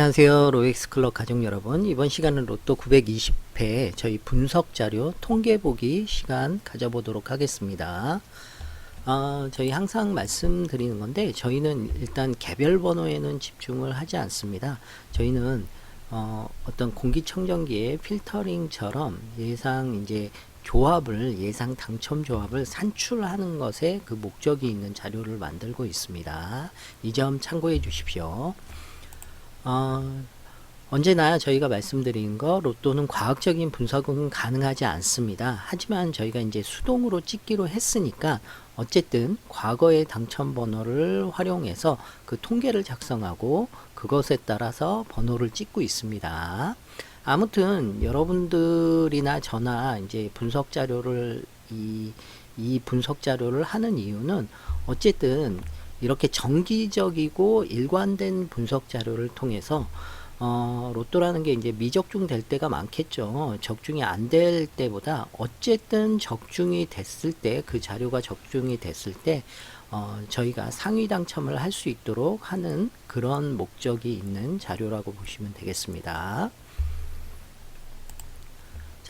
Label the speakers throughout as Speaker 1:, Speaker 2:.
Speaker 1: 안녕하세요. 로엑스 클럽 가족 여러분. 이번 시간은 로또 920회 저희 분석 자료 통계 보기 시간 가져보도록 하겠습니다. 어, 저희 항상 말씀드리는 건데 저희는 일단 개별 번호에는 집중을 하지 않습니다. 저희는 어, 어떤 공기청정기의 필터링처럼 예상 이제 조합을 예상 당첨 조합을 산출하는 것에 그 목적이 있는 자료를 만들고 있습니다. 이 점 참고해 주십시오. 어, 언제나 저희가 말씀드린 거 로또는 과학적인 분석은 가능하지 않습니다. 하지만 저희가 이제 수동으로 찍기로 했으니까 어쨌든 과거의 당첨 번호를 활용해서 그 통계를 작성하고 그것에 따라서 번호를 찍고 있습니다. 아무튼 여러분들이나 저나 이제 분석 자료를 이, 이 분석 자료를 하는 이유는 어쨌든 이렇게 정기적이고 일관된 분석 자료를 통해서 어, 로또라는 게 이제 미적중 될 때가 많겠죠. 적중이 안 될 때보다 어쨌든 적중이 됐을 때 그 자료가 적중이 됐을 때 어, 저희가 상위 당첨을 할 수 있도록 하는 그런 목적이 있는 자료라고 보시면 되겠습니다.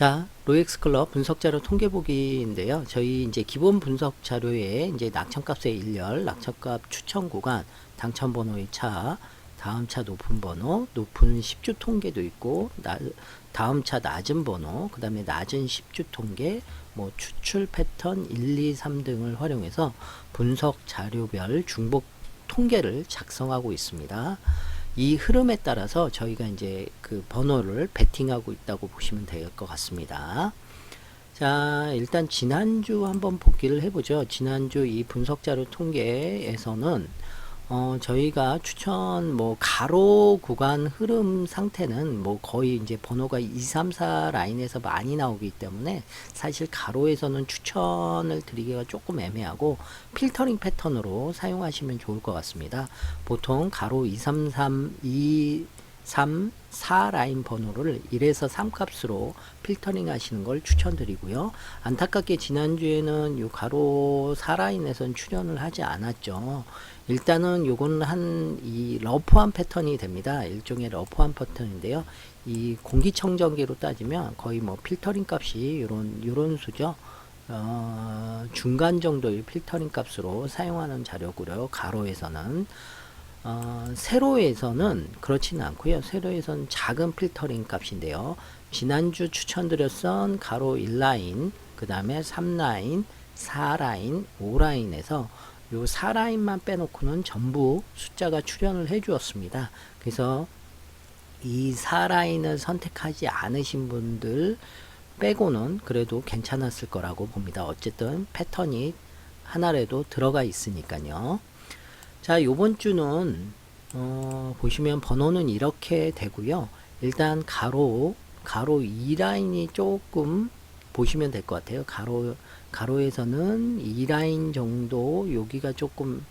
Speaker 1: 자, 로엑스 클럽 분석 자료 통계 보기인데요. 저희 이제 기본 분석 자료에 이제 낙천값의 일렬, 낙천값 추천 구간, 당첨 번호의 차, 다음 차 높은 번호, 높은 10주 통계도 있고, 나, 다음 차 낮은 번호, 그 다음에 낮은 10주 통계, 뭐 추출 패턴 1, 2, 3 등을 활용해서 분석 자료별 중복 통계를 작성하고 있습니다. 이 흐름에 따라서 저희가 이제 그 번호를 베팅하고 있다고 보시면 될 것 같습니다. 자, 일단 지난주 한번 복기를 해보죠. 지난주 이 분석 자료 통계에서는 어, 저희가 추천 뭐 가로 구간 흐름 상태는 뭐 거의 이제 번호가 2, 3, 4 라인에서 많이 나오기 때문에 사실 가로에서는 추천을 드리기가 조금 애매하고 필터링 패턴으로 사용하시면 좋을 것 같습니다. 보통 가로 2, 3, 3, 2, 3, 4 라인 번호를 1에서 3 값으로 필터링 하시는 걸 추천드리고요. 안타깝게 지난주에는 요 가로 4 라인에선 출연을 하지 않았죠. 일단은 요거는 한이 러프한 패턴이 됩니다. 일종의 러프한 패턴인데요. 이 공기청정기로 따지면 거의 뭐 필터링 값이 요런 요런 수죠. 어, 중간 정도의 필터링 값으로 사용하는 자료고요. 가로에서는 어, 세로에서는 그렇지는 않고요. 세로에서는 작은 필터링 값인데요. 지난주 추천드렸던 가로 1라인, 그 다음에 3라인, 4라인, 5라인에서 요 4라인만 빼놓고는 전부 숫자가 출현을 해 주었습니다. 그래서 이 4라인을 선택하지 않으신 분들 빼고는 그래도 괜찮았을 거라고 봅니다. 어쨌든 패턴이 하나라도 들어가 있으니까요. 자, 요번 주는 어, 보시면 번호는 이렇게 되고요. 일단 가로 가로 2 라인이 조금 보시면 될 것 같아요. 가로 가로에서는 2 라인 정도 여기가 조금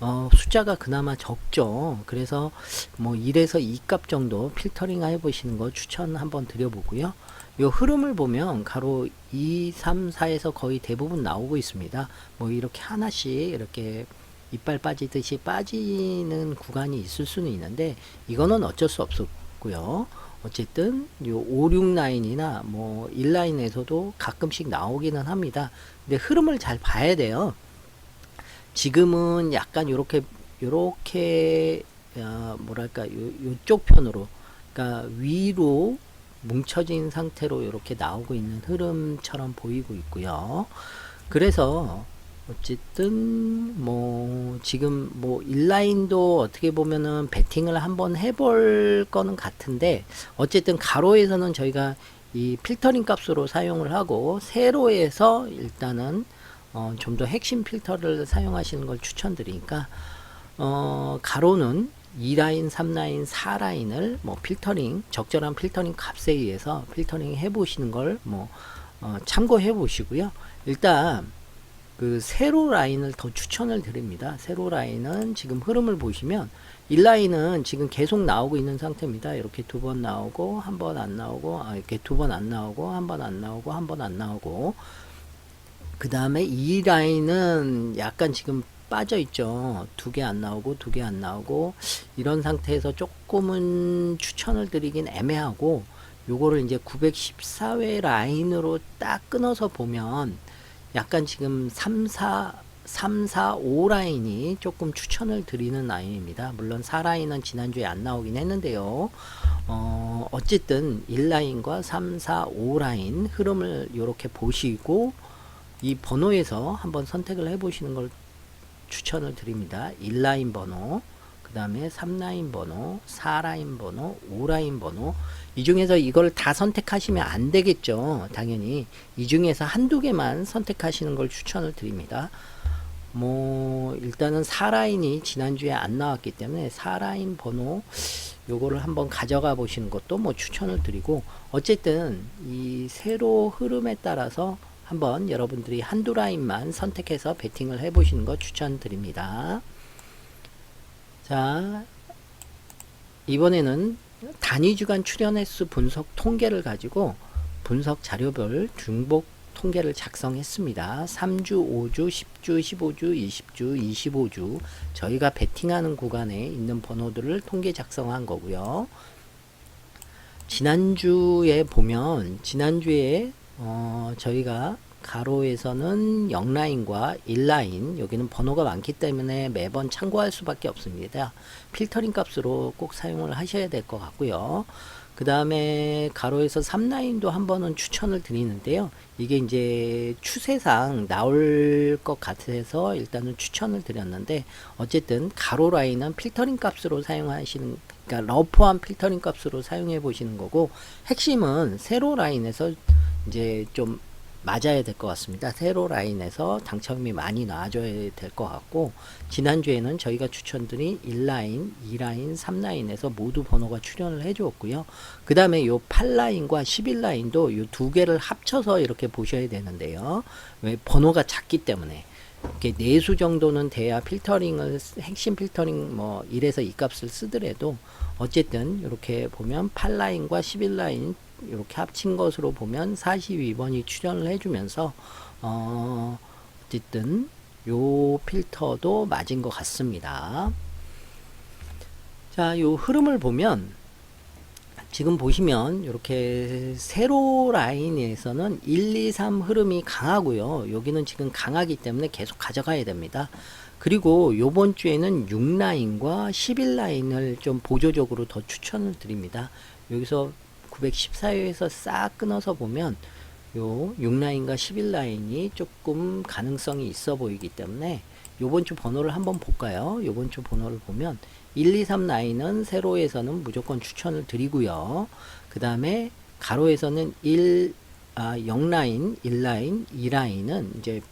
Speaker 1: 어, 숫자가 그나마 적죠. 그래서 뭐 1에서 2 값 정도 필터링 해 보시는 거 추천 한번 드려보고요. 요 흐름을 보면 가로 2, 3, 4에서 거의 대부분 나오고 있습니다. 뭐 이렇게 하나씩 이렇게 이빨 빠지듯이 빠지는 구간이 있을 수는 있는데 이거는 어쩔 수 없었고요. 어쨌든 요 5, 6 라인이나 뭐 1라인에서도 가끔씩 나오기는 합니다. 근데 흐름을 잘 봐야 돼요. 지금은 약간 요렇게 요렇게 어, 뭐랄까 요, 요쪽 편으로 그러니까 위로 뭉쳐진 상태로 이렇게 나오고 있는 흐름처럼 보이고 있고요. 그래서 어쨌든 뭐 지금 뭐 인라인도 어떻게 보면은 베팅을 한번 해볼 거는 같은데 어쨌든 가로에서는 저희가 이 필터링 값으로 사용을 하고 세로에서 일단은 어, 좀 더 핵심 필터를 사용하시는 걸 추천드리니까 어, 가로는 2라인, 3라인, 4라인을 뭐 필터링 적절한 필터링 값에 의해서 필터링 해 보시는 걸뭐 어, 참고해 보시고요. 일단 그 세로 라인을 더 추천을 드립니다. 세로 라인은 지금 흐름을 보시면 1라인은 지금 계속 나오고 있는 상태입니다. 이렇게 두 번 나오고 한 번 안 나오고 아, 이렇게 두 번 안 나오고 한 번 안 나오고 한 번 안 나오고 그 다음에 2라인은 약간 지금 빠져 있죠. 두 개 안 나오고 두 개 안 나오고 이런 상태에서 조금은 추천을 드리긴 애매하고 요거를 이제 914회 라인으로 딱 끊어서 보면 약간 지금 3, 4, 3, 4, 5 라인이 조금 추천을 드리는 라인입니다. 물론 4 라인은 지난주에 안 나오긴 했는데요. 어, 어쨌든 1라인과 3, 4, 5 라인 흐름을 이렇게 보시고 이 번호에서 한번 선택을 해 보시는 걸 추천을 드립니다. 1라인 번호, 그 다음에 3라인 번호, 4라인 번호, 5라인 번호. 이 중에서 이걸 다 선택하시면 안 되겠죠. 당연히. 이 중에서 한두 개만 선택하시는 걸 추천을 드립니다. 뭐, 일단은 4라인이 지난주에 안 나왔기 때문에 4라인 번호, 요거를 한번 가져가 보시는 것도 뭐 추천을 드리고, 어쨌든 이 세로 흐름에 따라서 한번 여러분들이 한두 라인만 선택해서 베팅을 해 보시는 거 추천드립니다. 자, 이번에는 단위 주간 출연 횟수 분석 통계를 가지고 분석 자료별 중복 통계를 작성했습니다. 3주, 5주, 10주, 15주, 20주, 25주 저희가 베팅하는 구간에 있는 번호들을 통계 작성한 거고요. 지난주에 보면 지난주에 어, 저희가 가로에서는 0라인과 1라인 여기는 번호가 많기 때문에 매번 참고할 수밖에 없습니다. 필터링 값으로 꼭 사용을 하셔야 될 것 같고요. 그 다음에 가로에서 3라인도 한 번은 추천을 드리는데요. 이게 이제 추세상 나올 것 같아서 일단은 추천을 드렸는데 어쨌든 가로 라인은 필터링 값으로 사용하시는 그러니까 러프한 필터링 값으로 사용해 보시는 거고 핵심은 세로 라인에서 이제 좀 맞아야 될 것 같습니다. 세로 라인에서 당첨이 많이 나와줘야 될 것 같고 지난주에는 저희가 추천드린 1라인, 2라인, 3라인에서 모두 번호가 출연을 해주었고요. 그 다음에 요 8라인과 11라인도 요 두 개를 합쳐서 이렇게 보셔야 되는데요. 왜 번호가 작기 때문에 이렇게 네수 정도는 돼야 필터링을 핵심 필터링 뭐 1에서 2 값을 쓰더라도 어쨌든 이렇게 보면 8라인과 11라인 이렇게 합친 것으로 보면 42번이 출연을 해주면서 어 어쨌든 요 필터도 맞은 것 같습니다. 자, 요 흐름을 보면 지금 보시면 이렇게 세로 라인에서는 1, 2, 3 흐름이 강하고요. 여기는 지금 강하기 때문에 계속 가져가야 됩니다. 그리고 요번 주에는 6라인과 11라인을 좀 보조적으로 더 추천을 드립니다. 여기서 914회에서 싹 끊어서 보면 요 6라인과 11라인이 조금 가능성이 있어 보이기 때문에 요번 주 번호를 한번 볼까요? 요번 주 번호를 보면 1, 2, 3 라인은 세로에서는 무조건 추천을 드리고요. 그 다음에 가로에서는 1, 아, 0라인, 1라인, 2라인은 이제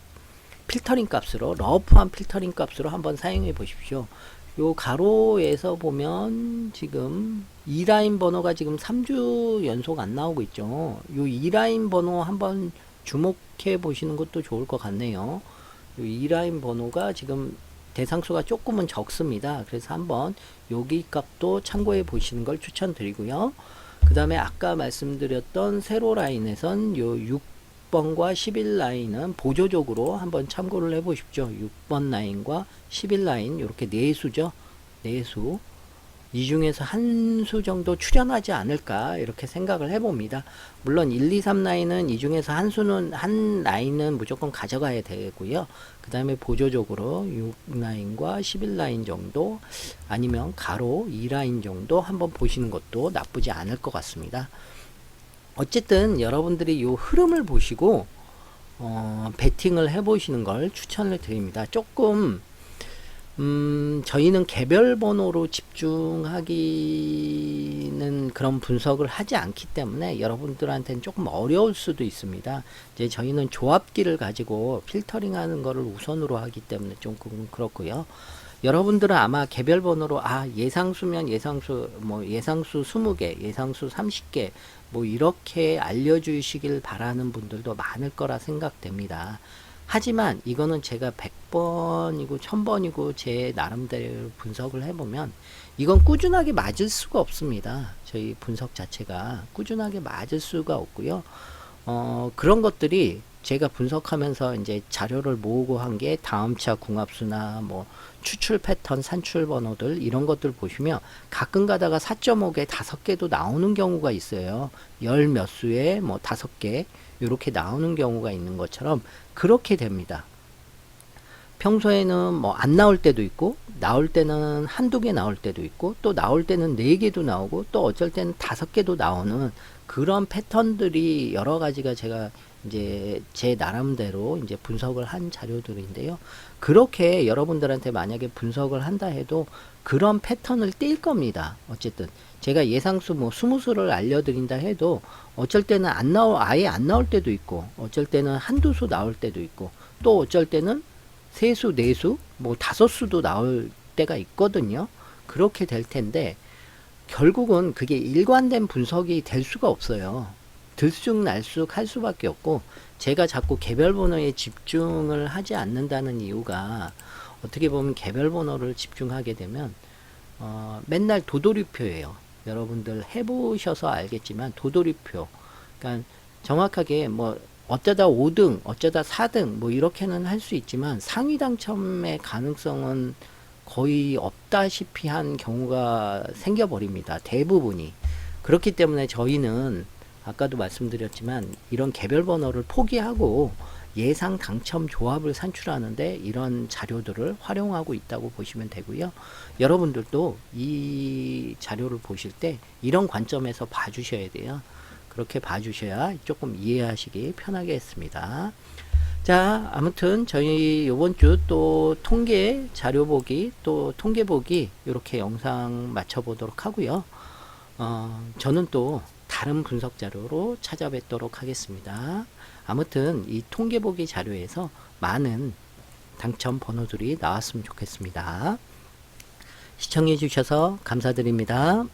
Speaker 1: 필터링 값으로 러프한 필터링 값으로 한번 사용해 보십시오. 요 가로에서 보면 지금 2라인 번호가 지금 3주 연속 안 나오고 있죠. 요 2라인 번호 한번 주목해 보시는 것도 좋을 것 같네요. 요 2라인 번호가 지금 대상수가 조금은 적습니다. 그래서 한번 여기 값도 참고해 보시는 걸 추천드리고요. 그 다음에 아까 말씀드렸던 세로 라인에선 요 6 번과 11 라인은 보조적으로 한번 참고를 해 보십시오. 6번 라인과 11 라인 이렇게 네 수죠. 네 수. 이 중에서 한 수 정도 출연하지 않을까 이렇게 생각을 해봅니다. 물론 1, 2, 3 라인은 이 중에서 한 수는 한 라인은 무조건 가져가야 되고요. 그 다음에 보조적으로 6 라인과 11 라인 정도 아니면 가로 2 라인 정도 한번 보시는 것도 나쁘지 않을 것 같습니다. 어쨌든 여러분들이 이 흐름을 보시고 어, 베팅을 해보시는 걸 추천을 드립니다. 조금 음, 저희는 개별 번호로 집중하기는 그런 분석을 하지 않기 때문에 여러분들한테는 조금 어려울 수도 있습니다. 이제 저희는 조합기를 가지고 필터링 하는 거를 우선으로 하기 때문에 조금 그렇고요. 여러분들은 아마 개별 번호로 아 예상수면 예상수 뭐 예상수 20개, 예상수 30개 뭐 이렇게 알려 주시길 바라는 분들도 많을 거라 생각됩니다. 하지만 이거는 제가 100번이고 1000번이고 제 나름대로 분석을 해보면 이건 꾸준하게 맞을 수가 없습니다. 저희 분석 자체가 꾸준하게 맞을 수가 없고요. 어, 그런 것들이 제가 분석하면서 이제 자료를 모으고 한 게 다음차 궁합수나 뭐 추출 패턴, 산출 번호들 이런 것들 보시면 가끔 가다가 4.5개, 5개도 나오는 경우가 있어요. 열 몇 수에 뭐 5개 이렇게 나오는 경우가 있는 것처럼 그렇게 됩니다. 평소에는 뭐 안 나올 때도 있고 나올 때는 한두 개 나올 때도 있고 또 나올 때는 네 개도 나오고 또 어쩔 때는 다섯 개도 나오는 그런 패턴들이 여러 가지가 제가 이제 제 나름대로 이제 분석을 한 자료들인데요. 그렇게 여러분들한테 만약에 분석을 한다 해도 그런 패턴을 띌 겁니다. 어쨌든 제가 예상수 뭐 20수를 알려드린다 해도 어쩔 때는 안 나올 아예 안 나올 때도 있고 어쩔 때는 한두 수 나올 때도 있고 또 어쩔 때는 세 수, 네 수, 뭐 다섯 수도 나올 때가 있거든요. 그렇게 될 텐데 결국은 그게 일관된 분석이 될 수가 없어요. 들쑥날쑥 할 수밖에 없고 제가 자꾸 개별 번호에 집중을 하지 않는다는 이유가 어떻게 보면 개별 번호를 집중하게 되면 어, 맨날 도돌이표예요. 여러분들 해보셔서 알겠지만 도돌이표. 그러니까 정확하게 뭐 어쩌다 5등, 어쩌다 4등 뭐 이렇게는 할 수 있지만 상위 당첨의 가능성은 거의 없다시피 한 경우가 생겨버립니다. 대부분이. 그렇기 때문에 저희는 아까도 말씀드렸지만 이런 개별 번호를 포기하고 예상 당첨 조합을 산출하는데 이런 자료들을 활용하고 있다고 보시면 되고요. 여러분들도 이 자료를 보실 때 이런 관점에서 봐주셔야 돼요. 그렇게 봐주셔야 조금 이해하시기 편하게 했습니다. 자, 아무튼 저희 요번 주 또 통계 자료 보기 또 통계 보기 이렇게 영상 마쳐보도록 하고요. 어, 저는 또 다른 분석 자료로 찾아뵙도록 하겠습니다. 아무튼 이 통계 보기 자료에서 많은 당첨 번호들이 나왔으면 좋겠습니다. 시청해 주셔서 감사드립니다.